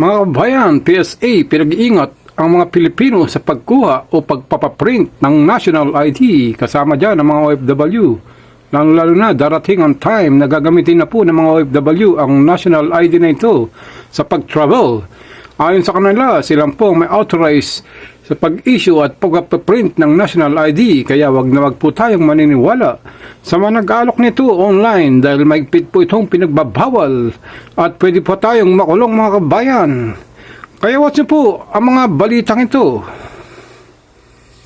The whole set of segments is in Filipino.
Mga kabayan, PSA, pinag-iingat ang mga Pilipino sa pagkuha o pagpapaprint ng national ID kasama dyan ang mga OFW. Lalo-lalo na darating ang time na gagamitin na po ng mga OFW ang national ID na ito sa pag-travel. Ayon sa kanila, silang po may authorized sa pag-issue at pag-print ng national ID kaya wag na wag po tayong maniniwala sa mga nag-aalok nito online dahil maigpit po itong pinagbabawal at pwede po tayong makulong mga kabayan. Kaya watch po ang mga balitang ito.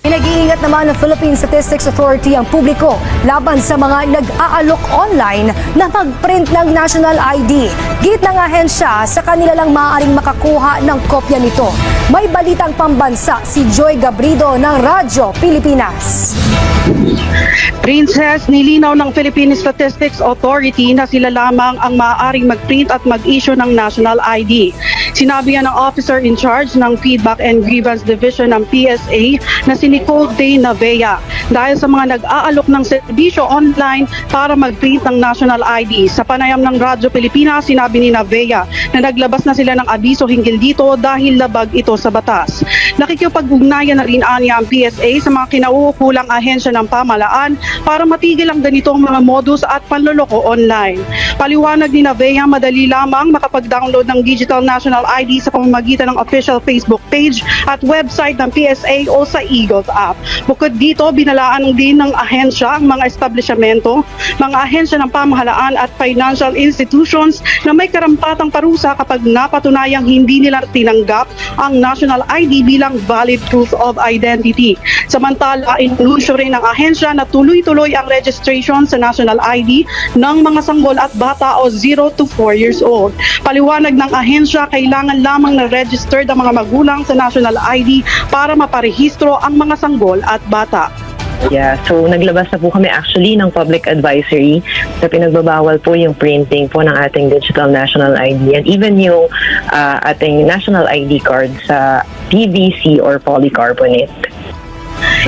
Pinag-iingat naman ng Philippine Statistics Authority ang publiko laban sa mga nag-aalok online na mag-print ng national ID. Git ng ahensya sa kanila lang maaaring makakuha ng kopya nito. May balitang pambansa si Joy Gabrido ng Radyo Pilipinas. Princess, nilinaw ng Philippine Statistics Authority na sila lamang ang maaaring mag-print at mag-issue ng national ID. Sinabi yan ng officer in charge ng Feedback and Grievance Division ng PSA na si Nicole Day Navea dahil sa mga nag-aalok ng serbisyo online para mag-print ng national ID. Sa panayam ng Radyo Pilipinas, sinabi ni Navea na naglabas na sila ng abiso hinggil dito dahil labag ito sa batas. Nakikipag-ugnayan na rin anya ang PSA sa mga kinauukulang ahensya ng pamalaan para matigil ang ganitong mga modus at panloloko online. Paliwanag ni Navea, madali lamang makapag-download ng Digital National ID sa pamamagitan ng official Facebook page at website ng PSA o sa Eagles app. Bukod dito, binalaan din ng ahensya ang mga establishmento, mga ahensya ng pamahalaan at financial institutions na may karampatang parusa kapag napatunayang hindi nila tinanggap ang national ID bilang valid proof of identity. Samantala, inulusyo rin ng ahensya na tuloy-tuloy ang registration sa national ID ng mga sanggol at bata o 0 to 4 years old. Paliwanag ng ahensya, kailangan lamang na registered ang mga magulang sa national ID para maparehistro ang mga sanggol at bata. Yeah, so naglabas na po kami actually ng public advisory na pinagbabawal po yung printing po ng ating digital national ID and even yung ah, ating national ID card sa PVC or polycarbonate.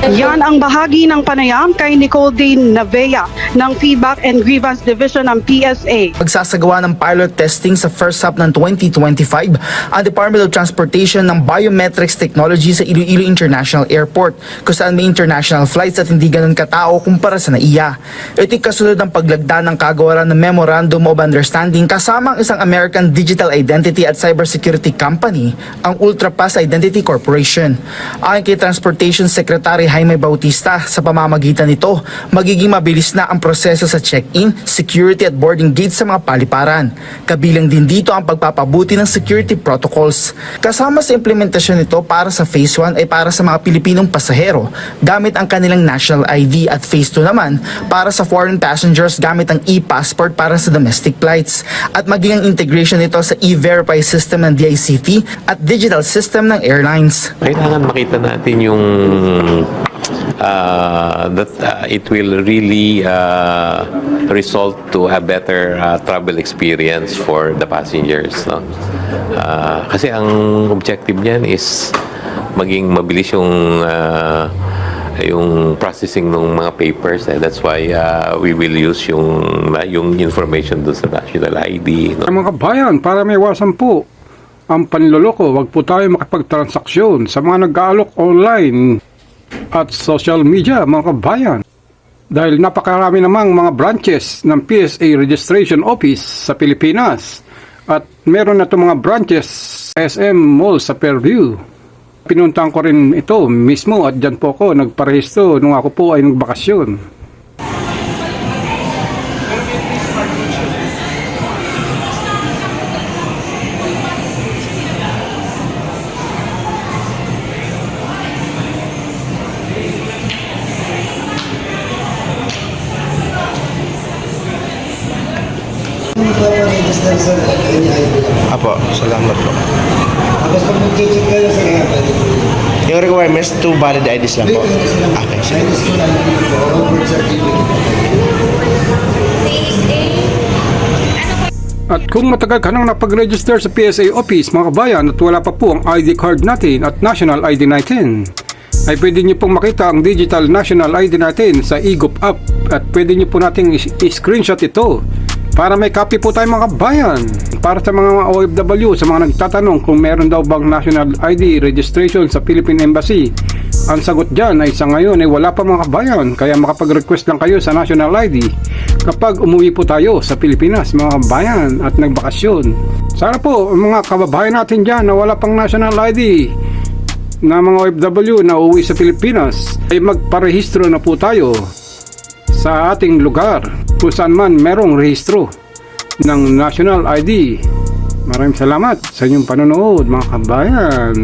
Yan ang bahagi ng panayam kay Nicole Dean Navea ng Feedback and Grievance Division ng PSA. Magsasagawa ng pilot testing sa first half ng 2025 ang Department of Transportation ng Biometrics Technology sa Iloilo International Airport kung saan may international flights at hindi ganun katao kumpara sa NAIA. Ito'y kasunod ng paglagda ng kagawaran ng Memorandum of Understanding kasama ang isang American Digital Identity at Cybersecurity Company, ang Ultrapass Identity Corporation. Ayon kay Transportation Secretary Jaime Bautista, sa pamamagitan nito, magiging mabilis na ang proseso sa check-in, security at boarding gates sa mga paliparan. Kabilang din dito ang pagpapabuti ng security protocols. Kasama sa implementasyon nito para sa Phase 1 ay para sa mga Pilipinong pasahero gamit ang kanilang national ID at Phase 2 naman para sa foreign passengers gamit ang e-passport para sa domestic flights at maging ang integration nito sa e-verify system ng DICT at digital system ng airlines. kailangan makita natin yung uh, that uh, it will really uh, result to a better uh, travel experience for the passengers. No? Uh, kasi ang objective niyan is maging mabilis yung uh, yung processing ng mga papers eh. that's why uh, we will use yung yung information doon sa national ID no? Mga kabayan, para may iwasan po ang panloloko, wag po tayo makapagtransaksyon sa mga nag-aalok online at social media, mga kabayan. Dahil napakarami namang mga branches ng PSA Registration Office sa Pilipinas at meron na itong mga branches SM Mall sa Fairview. Pinuntahan ko rin ito mismo at dyan po ako nagparehisto nung ako po ay nagbakasyon. Kanya ID lang. Apo, salamat po. Tapos pag mag-check kayo sa kanya, pwede po. Yung requirements to valid IDs lang po. Okay, sige. Chinese ko lang po, birth. At kung matagal ka nang napag-register sa PSA office mga kabayan at wala pa po ang ID card natin at national ID natin, ay pwede nyo pong makita ang digital national ID natin sa eGov app at pwede nyo po nating is- i-screenshot ito Para may copy po tayo mga kabayan. Para sa mga OFW, sa mga nagtatanong kung meron daw bang national ID registration sa Philippine Embassy. Ang sagot dyan ay sa ngayon ay wala pa mga kabayan. Kaya makapag-request lang kayo sa national ID kapag umuwi po tayo sa Pilipinas mga kabayan at nagbakasyon. Sana po mga kababayan natin dyan na wala pang national ID na mga OFW na uuwi sa Pilipinas ay magparehistro na po tayo sa ating lugar kung saan man merong rehistro ng national ID. Maraming salamat sa inyong panonood mga kabayan.